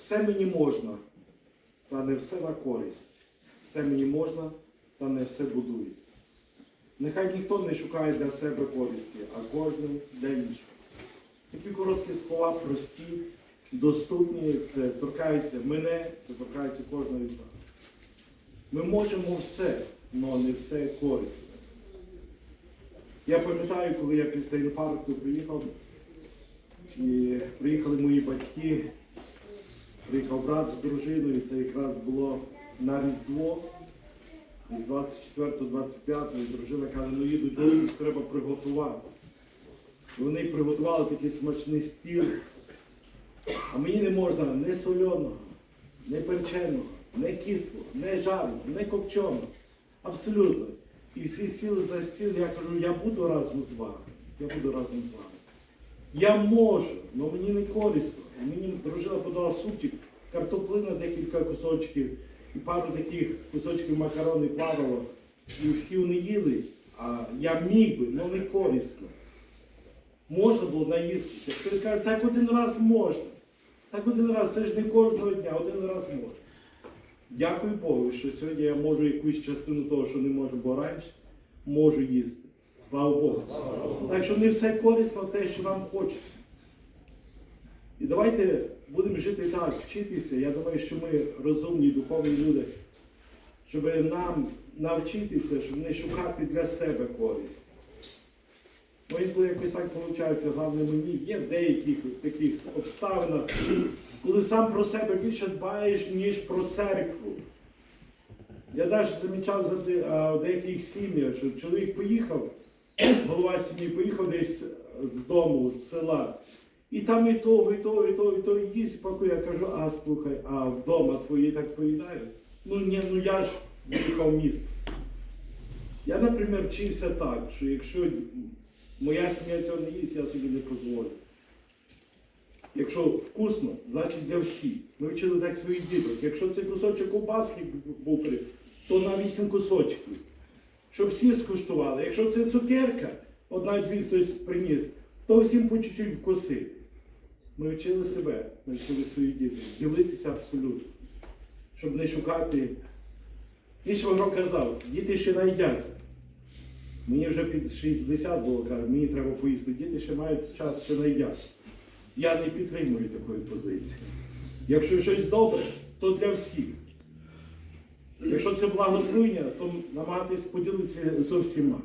все мені можна, та не все на користь. Все мені можна, та не все будує. Нехай ніхто не шукає для себе користі, а кожен для іншого. Такі короткі слова прості, доступні, це торкається мене, це торкається кожного із нас. Ми можемо все, але не все корисне. Я пам'ятаю, коли я після інфаркту приїхав, і приїхали мої батьки, приїхав брат з дружиною, це якраз було на Різдво. З 24-25 дружина каже, ну їдуть гості, треба приготувати. Вони приготували такий смачний стіл. А мені не можна не соленого, не перченого, не кислого, не жареного, не копченого. Абсолютно. І всі сіли за стіл, я кажу, я буду разом з вами. Я буду разом з вами. Я можу, але мені не корисно. Мені дружина подала супчик, картоплина, декілька кусочків, і пару таких кусочків макарони плавало. І всі вони їли, а я міг би, але не корисно. Можна було наїстися. Хтось каже, так один раз можна. Так один раз, це ж не кожного дня, один раз можна. Дякую Богу, що сьогодні я можу якусь частину того, що не можу, бо раніше можу їсти. Слава Богу. Так що не все корисно те, що нам хочеться. І давайте будемо жити так, вчитися. Я думаю, що ми розумні, духовні люди, щоб нам навчитися, щоб не шукати для себе користь. Ну, інколи якось так виходить, головне мені є в деяких таких обставинах, коли сам про себе більше дбаєш, ніж про церкву. Я навіть замічав за деяких сім'ях, що чоловік поїхав, голова сім'ї поїхав десь з дому, з села. І там і того, і того, і того, і того їсть, поки я кажу, а слухай, а вдома твої так поїдають? Ну ні, ну я ж виїхав в місто. Я, наприклад, вчився так, що якщо моя сім'я цього не їсть, я собі не дозволю. Якщо вкусно, значить для всіх. Ми вчили так своїх діток. Якщо це кусочок ковбаски був, то на вісім кусочків. Щоб всі скуштували. Якщо це цукерка, одна-дві хтось приніс, то всім по чуть-чуть вкусити. Ми вчили себе, ми вчили своїх дітей. Ділитися абсолютно. Щоб не шукати. Ніж воно казав, діти ще найдяться. Мені вже під 60 було, каже, мені треба поїсти. Діти ще мають час, ще найдять. Я не підтримую такої позиції. Якщо щось добре, то для всіх. Якщо це благословення, то намагатись поділитися з усіма.